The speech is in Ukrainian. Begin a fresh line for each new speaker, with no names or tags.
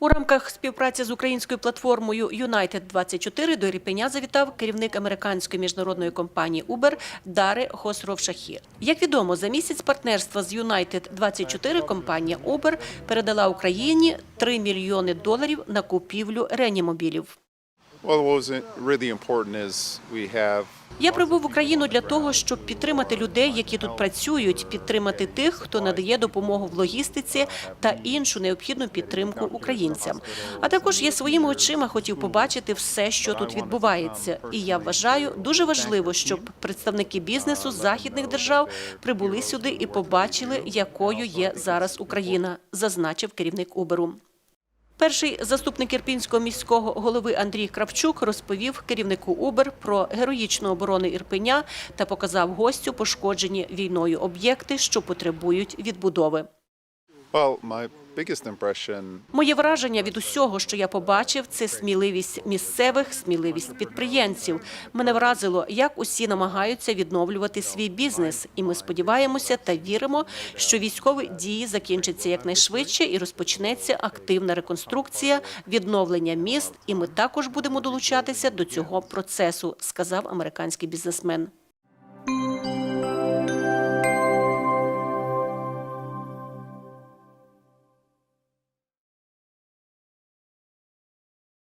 У рамках співпраці з українською платформою United 24 до Ірпеня завітав керівник американської міжнародної компанії Uber Дари Хосров Шахі. Як відомо, за місяць партнерства з United 24 компанія Uber передала Україні 3 мільйони доларів на купівлю ренімобілів. Я прибув в Україну для того, щоб підтримати людей, які тут працюють, підтримати тих, хто надає допомогу в логістиці та іншу необхідну підтримку українцям. А також я своїми очима хотів побачити все, що тут відбувається. І я вважаю дуже важливо, щоб представники бізнесу західних держав прибули сюди і побачили, якою є зараз Україна, зазначив керівник Уберу. Перший заступник Ірпінського міського голови Андрій Кравчук розповів керівнику Убер про героїчну оборону Ірпеня та показав гостю пошкоджені війною об'єкти, що потребують відбудови. Моє враження від усього, що я побачив, це сміливість місцевих, сміливість підприємців. Мене вразило, як усі намагаються відновлювати свій бізнес, і ми сподіваємося та віримо, що військові дії закінчаться якнайшвидше і розпочнеться активна реконструкція, відновлення міст. І ми також будемо долучатися до цього процесу, сказав американський бізнесмен.